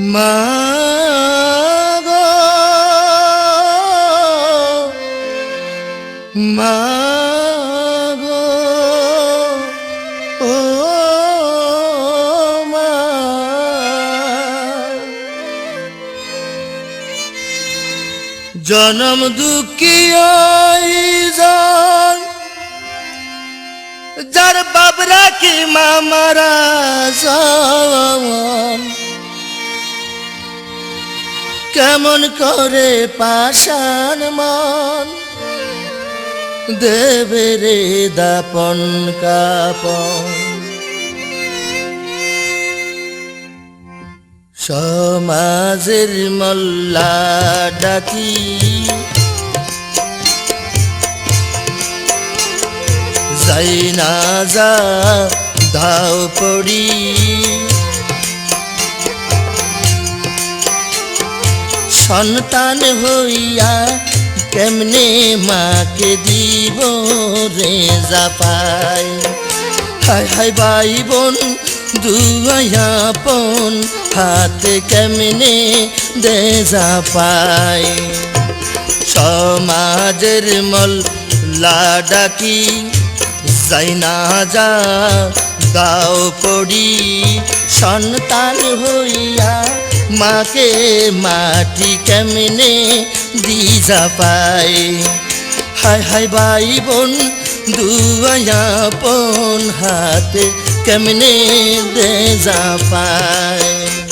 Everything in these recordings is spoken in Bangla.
মা গো মা গো ও মা। জনম দুঃখী জন যার বাবরা কি মামারা জন কেমন করে পাশান মন? দেবে রে দাপন কাপন। সমাজের মল্লা ডাকি যাই না যা ধাও পড়ি। সন্তান হইয়া কেমনে মাকে দিব রে পাই? হাই হাই ভাই বোন দুয়াপন হাতে কেমনে দে পাই? সমাজের মল লাডাকি যাই না যা, দাও পড়ি। সন্তান হইয়া মাকে মাটি কেমনে দিজা পায়? হাই হায় ভাই বোন দুয়াপন হাতে কেমনে দে যা পায়?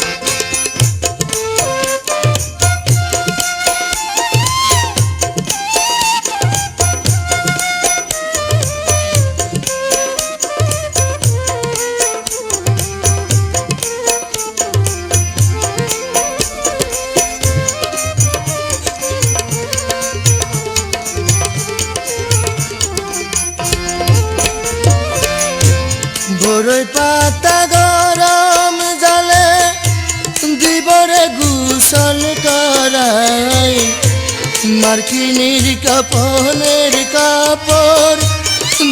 মার্কিনির কাপনের কাপড়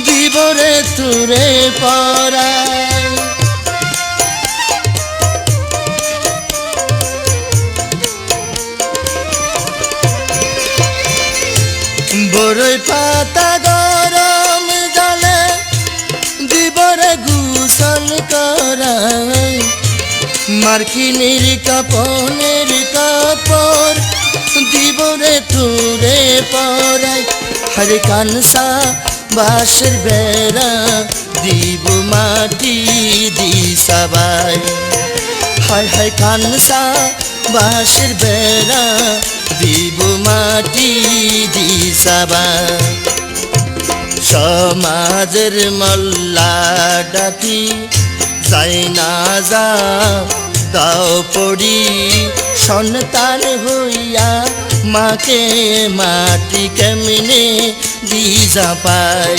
দিবরে তুরে পরাই বড়ই পাতা গরম জলে দিবরে গুসল করাই মার্কিনের কাপনের কাপড় দিবরে তুরে পরাই হরে কানসা বাসের বেড়া, দিব মাটি দি সবাই। হায় হায় কানসা বাসের বেড়া, দিব মাটি দি সবাই। সমাজের মল্লা ডাকি, যাই না যা দাও পড়ি। সন্তান হইয়া মাকে মাটি কেমনে দিজা পাই?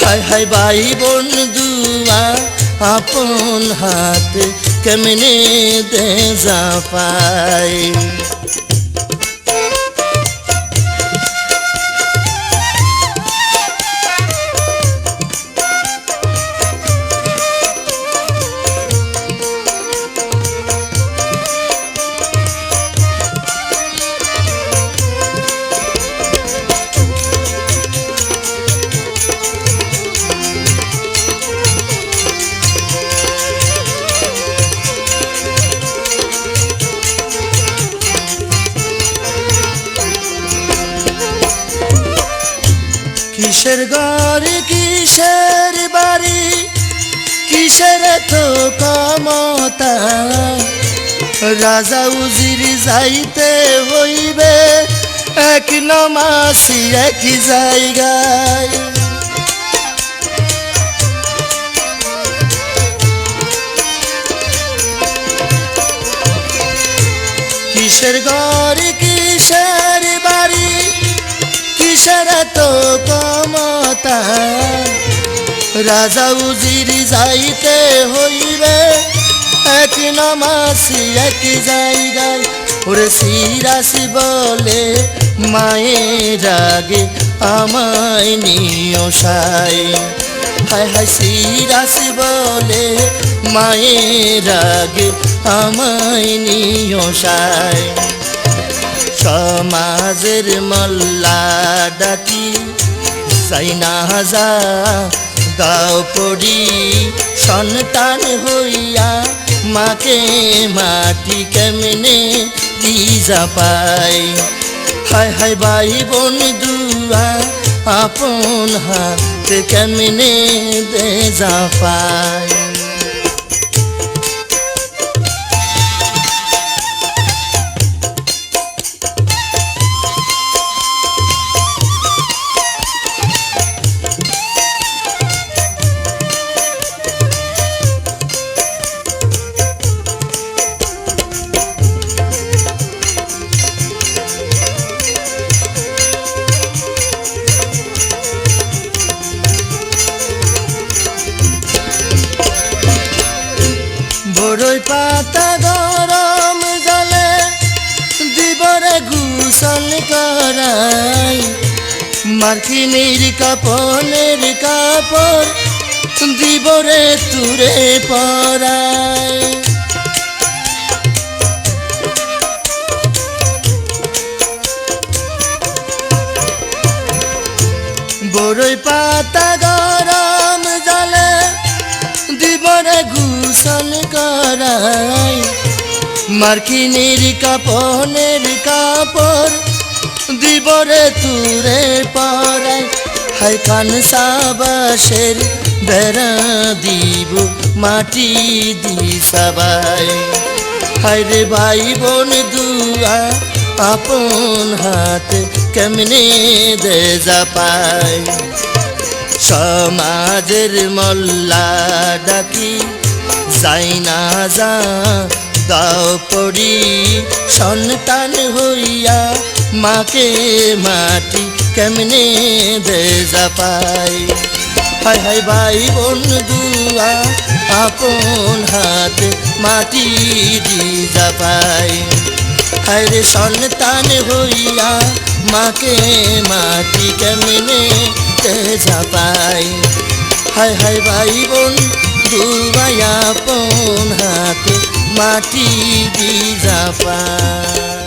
হাই হাই ভাই বোন দুয়া, আপন হাত কেমনে দে যা পাই? কিসের ঘরে কিসের বাড়ি? কিসের তো কমতা রাজা উজির যাইতে হইবে এক নমাসি এক জায়গায়। কিসের ঘরে রাজা উজির যাইতে হইবে, এক নামাসি এক জায়গায়। ওরে সিরাসি বলে, মায়ের আগে আমায় নিয় সাই। হায় হায় সিরাস বলে, মায়ের আগে আমায় নিয়সায় সমাজের মল্লা ডাকি সাইনা হাজা, দাও পড়ি, সন্তান হইয়া মাকে মাটি কেমনে দিজা পাই হায় হায় ভাই বোন দুয়া, আপন হাতে কেমনে দে যা পায়। মার্কিনীর কাপনের কাপড় দিবরে তুরে পরাই বড়ই পাতা গরম জলে দিবরে ঘুষল করাই মার্কিনীর কাপনের কাপড় দিবরে তুরে পরাই। হাই খান সাবাসের বেড়া দিব, মাটি দি সবাই। হাই রে ভাই বোন দুয়া, আপন হাত কেমনে দে যা পায় সমাজের মল্লা ডাকি, যাই না যা দাও পড়ি, সন্তান হইয়া মাকে মাটি কেমনে যা পাই হাই হাই ভাই বোন দুয়া, আপন হাতে মাটি দি যা পাই হায় রে সন্তান হইয়া মাকে মাটি কেমনে তেজা পাই হায় হায় ভাই বোন দুবাই আপন হাতে মাটি দি যা পায়